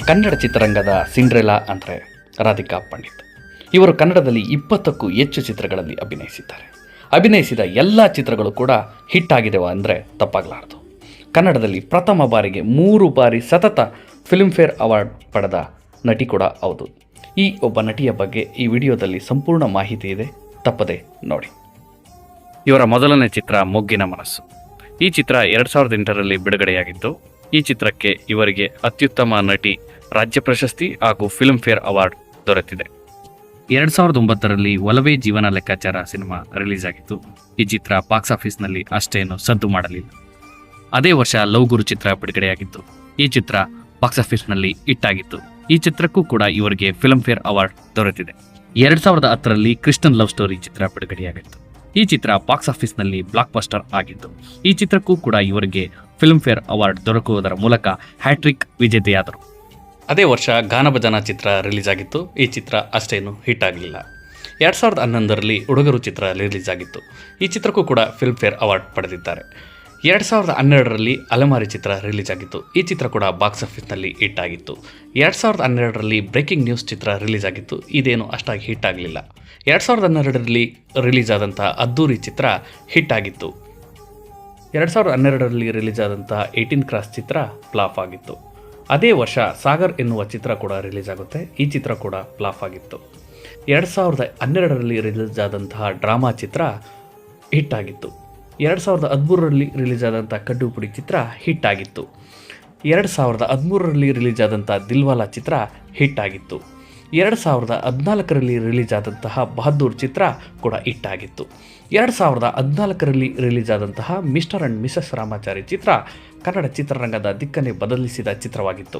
ಕನ್ನಡ ಚಿತ್ರರಂಗದ ಸಿಂಡ್ರೆಲಾ ಅಂದರೆ ರಾಧಿಕಾ ಪಂಡಿತ್. ಇವರು ಕನ್ನಡದಲ್ಲಿ ಇಪ್ಪತ್ತಕ್ಕೂ ಹೆಚ್ಚು ಚಿತ್ರಗಳಲ್ಲಿ ಅಭಿನಯಿಸಿದ್ದಾರೆ. ಅಭಿನಯಿಸಿದ ಎಲ್ಲ ಚಿತ್ರಗಳು ಕೂಡ ಹಿಟ್ ಆಗಿದೆವ ಅಂದರೆ ತಪ್ಪಾಗಲಾರದು. ಕನ್ನಡದಲ್ಲಿ ಪ್ರಥಮ ಬಾರಿಗೆ ಮೂರು ಬಾರಿ ಸತತ ಫಿಲ್ಮ್ಫೇರ್ ಅವಾರ್ಡ್ ಪಡೆದ ನಟಿ ಕೂಡ ಹೌದು. ಈ ಒಬ್ಬ ನಟಿಯ ಬಗ್ಗೆ ಈ ವಿಡಿಯೋದಲ್ಲಿ ಸಂಪೂರ್ಣ ಮಾಹಿತಿ ಇದೆ. ತಪ್ಪದೆ ನೋಡಿ. ಇವರ ಮೊದಲನೇ ಚಿತ್ರ ಮೊಗ್ಗಿನ ಮನಸ್ಸು. ಈ ಚಿತ್ರ ಎರಡು ಸಾವಿರದ ಎಂಟರಲ್ಲಿ ಬಿಡುಗಡೆಯಾಗಿದ್ದು ಈ ಚಿತ್ರಕ್ಕೆ ಇವರಿಗೆ ಅತ್ಯುತ್ತಮ ನಟಿ, ರಾಜ್ಯ ಪ್ರಶಸ್ತಿ ಹಾಗೂ ಫಿಲ್ಮ್ ಫೇರ್ ಅವಾರ್ಡ್ ದೊರೆತಿದೆ. ಎರಡ್ ಸಾವಿರದ ಒಂಬತ್ತರಲ್ಲಿ ಒಲವೇ ಜೀವನ ಲೆಕ್ಕಾಚಾರ ಸಿನಿಮಾ ರಿಲೀಸ್ ಆಗಿತ್ತು ಈ ಚಿತ್ರ ಬಾಕ್ಸ್ ಆಫೀಸ್ನಲ್ಲಿ ಅಷ್ಟೇನು ಸದ್ದು ಮಾಡಲಿಲ್ಲ. ಅದೇ ವರ್ಷ ಲವ್ ಗುರು ಚಿತ್ರ ಬಿಡುಗಡೆಯಾಗಿತ್ತು. ಈ ಚಿತ್ರ ಬಾಕ್ಸ್ ಆಫೀಸ್ನಲ್ಲಿ ಇಟ್ಟಾಗಿತ್ತು ಈ ಚಿತ್ರಕ್ಕೂ ಕೂಡ ಇವರಿಗೆ ಫಿಲ್ಮ್ಫೇರ್ ಅವಾರ್ಡ್ ದೊರೆತಿದೆ. ಎರಡ್ ಸಾವಿರದ ಹತ್ತರಲ್ಲಿ ಕ್ರಿಸ್ಟನ್ ಲವ್ ಸ್ಟೋರಿ ಚಿತ್ರ ಬಿಡುಗಡೆಯಾಗಿತ್ತು. ಈ ಚಿತ್ರ ಬಾಕ್ಸ್ ಆಫೀಸ್ನಲ್ಲಿ ಬ್ಲಾಕ್ ಬಸ್ಟರ್ ಆಗಿತ್ತು ಈ ಚಿತ್ರಕ್ಕೂ ಕೂಡ ಇವರಿಗೆ ಫಿಲ್ಮ್ಫೇರ್ ಅವಾರ್ಡ್ ದೊರಕುವುದರ ಮೂಲಕ ಹ್ಯಾಟ್ರಿಕ್ ವಿಜೇತೆಯಾದರು. ಅದೇ ವರ್ಷ ಗಾನಭಜನ ಚಿತ್ರ ರಿಲೀಸ್ ಆಗಿತ್ತು. ಈ ಚಿತ್ರ ಅಷ್ಟೇನು ಹಿಟ್ ಆಗಲಿಲ್ಲ. ಎರಡು ಸಾವಿರದ ಹನ್ನೊಂದರಲ್ಲಿ ಹುಡುಗರು ಚಿತ್ರ ರಿಲೀಸ್ ಆಗಿತ್ತು. ಈ ಚಿತ್ರಕ್ಕೂ ಕೂಡ ಫಿಲ್ಮ್ಫೇರ್ ಅವಾರ್ಡ್ ಪಡೆದಿದ್ದಾರೆ. ಎರಡು ಸಾವಿರದ ಹನ್ನೆರಡರಲ್ಲಿ ಅಲೆಮಾರಿ ಚಿತ್ರ ರಿಲೀಸ್ ಆಗಿತ್ತು ಈ ಚಿತ್ರ ಕೂಡ ಬಾಕ್ಸ್ ಆಫೀಸ್ನಲ್ಲಿ ಹಿಟ್ ಆಗಿತ್ತು ಎರಡು ಸಾವಿರದ ಹನ್ನೆರಡರಲ್ಲಿ ಬ್ರೇಕಿಂಗ್ ನ್ಯೂಸ್ ಚಿತ್ರ ರಿಲೀಸ್ ಆಗಿತ್ತು ಇದೇನು ಅಷ್ಟಾಗಿ ಹಿಟ್ ಆಗಲಿಲ್ಲ ಎರಡು ಸಾವಿರದ ಹನ್ನೆರಡರಲ್ಲಿ ರಿಲೀಸ್ ಆದಂಥ ಅದ್ದೂರಿ ಚಿತ್ರ ಹಿಟ್ ಆಗಿತ್ತು ಎರಡು ಸಾವಿರದ ಹನ್ನೆರಡರಲ್ಲಿ ರಿಲೀಸ್ ಆದಂಥ ಏಯ್ಟೀನ್ ಕ್ರಾಸ್ ಚಿತ್ರ ಫ್ಲಾಫ್ ಆಗಿತ್ತು. ಅದೇ ವರ್ಷ ಸಾಗರ್ ಎನ್ನುವ ಚಿತ್ರ ಕೂಡ ರಿಲೀಸ್ ಆಗುತ್ತೆ ಈ ಚಿತ್ರ ಕೂಡ ಫ್ಲಾಫ್ ಆಗಿತ್ತು. ಎರಡು ಸಾವಿರದ ಹನ್ನೆರಡರಲ್ಲಿ ರಿಲೀಸ್ ಆದಂತಹ ಡ್ರಾಮಾ ಚಿತ್ರ ಹಿಟ್ ಆಗಿತ್ತು ಎರಡು ಸಾವಿರದ ಹದಿಮೂರರಲ್ಲಿ ರಿಲೀಸ್ ಆದಂಥ ಕಡ್ಡು ಪುಡಿ ಚಿತ್ರ ಹಿಟ್ ಆಗಿತ್ತು ಎರಡು ಸಾವಿರದ ಹದಿಮೂರರಲ್ಲಿ ರಿಲೀಸ್ ಆದಂಥ ದಿಲ್ವಾಲಾ ಚಿತ್ರ ಹಿಟ್ ಆಗಿತ್ತು ಎರಡು ಸಾವಿರದ ಹದಿನಾಲ್ಕರಲ್ಲಿ ರಿಲೀಸ್ ಆದಂತಹ ಬಹದ್ದೂರ್ ಚಿತ್ರ ಕೂಡ ಹಿಟ್ ಆಗಿತ್ತು ಎರಡು ಸಾವಿರದ ಹದಿನಾಲ್ಕರಲ್ಲಿ ರಿಲೀಸ್ ಆದಂತಹ ಮಿಸ್ಟರ್ ಆ್ಯಂಡ್ ಮಿಸಸ್ ರಾಮಾಚಾರಿ ಚಿತ್ರ ಕನ್ನಡ ಚಿತ್ರರಂಗದ ದಿಕ್ಕನ್ನೇ ಬದಲಿಸಿದ ಚಿತ್ರವಾಗಿತ್ತು.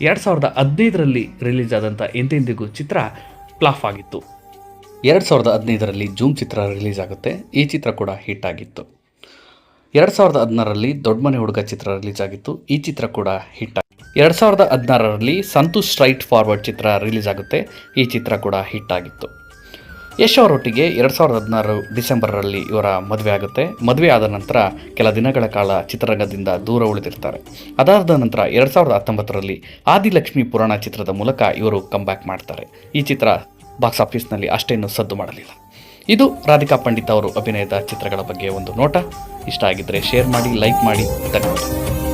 ಎರಡು ಸಾವಿರದ ಹದಿನೈದರಲ್ಲಿ ರಿಲೀಸ್ ಆದಂಥ ಎಂದೆಂದಿಗೂ ಚಿತ್ರ ಫ್ಲಾಫ್ ಆಗಿತ್ತು. ಎರಡು ಸಾವಿರದ ಹದಿನೈದರಲ್ಲಿ ಜೂಮ್ ಚಿತ್ರ ರಿಲೀಸ್ ಆಗುತ್ತೆ ಈ ಚಿತ್ರ ಕೂಡ ಹಿಟ್ ಆಗಿತ್ತು ಎರಡು ಸಾವಿರದ ಹದಿನಾರರಲ್ಲಿ ದೊಡ್ಡ ಮನೆ ಹುಡುಗ ಚಿತ್ರ ರಿಲೀಸ್ ಆಗಿತ್ತು ಈ ಚಿತ್ರ ಕೂಡ ಹಿಟ್ ಎರಡು ಸಾವಿರದ ಹದಿನಾರರಲ್ಲಿ ಸಂತು ಸ್ಟ್ರೈಟ್ ಫಾರ್ವರ್ಡ್ ಚಿತ್ರ ರಿಲೀಸ್ ಆಗುತ್ತೆ ಈ ಚಿತ್ರ ಕೂಡ ಹಿಟ್ ಆಗಿತ್ತು. ಯಶ್ ಅವರೊಟ್ಟಿಗೆ ಎರಡು ಸಾವಿರದ ಹದಿನಾರು ಡಿಸೆಂಬರಲ್ಲಿ ಇವರ ಮದುವೆ ಆಗುತ್ತೆ. ಮದುವೆ ಆದ ನಂತರ ಕೆಲ ದಿನಗಳ ಕಾಲ ಚಿತ್ರರಂಗದಿಂದ ದೂರ ಉಳಿದಿರ್ತಾರೆ. ಅದಾದ ನಂತರ ಎರಡು ಸಾವಿರದ ಹತ್ತೊಂಬತ್ತರಲ್ಲಿ ಆದಿಲಕ್ಷ್ಮಿ ಪುರಾಣ ಚಿತ್ರದ ಮೂಲಕ ಇವರು ಕಮ್ಬ್ಯಾಕ್ ಮಾಡ್ತಾರೆ. ಈ ಚಿತ್ರ ಬಾಕ್ಸ್ ಆಫೀಸ್ನಲ್ಲಿ ಅಷ್ಟೇನು ಸದ್ದು ಮಾಡಲಿಲ್ಲ. ಇದು ರಾಧಿಕಾ ಪಂಡಿತ್ ಅವರು ಅಭಿನಯದ ಚಿತ್ರಗಳ ಬಗ್ಗೆ ಒಂದು ನೋಟ. ಇಷ್ಟ ಆಗಿದ್ದರೆ ಶೇರ್ ಮಾಡಿ, ಲೈಕ್ ಮಾಡಿ, ಧನ್ಯವಾದ.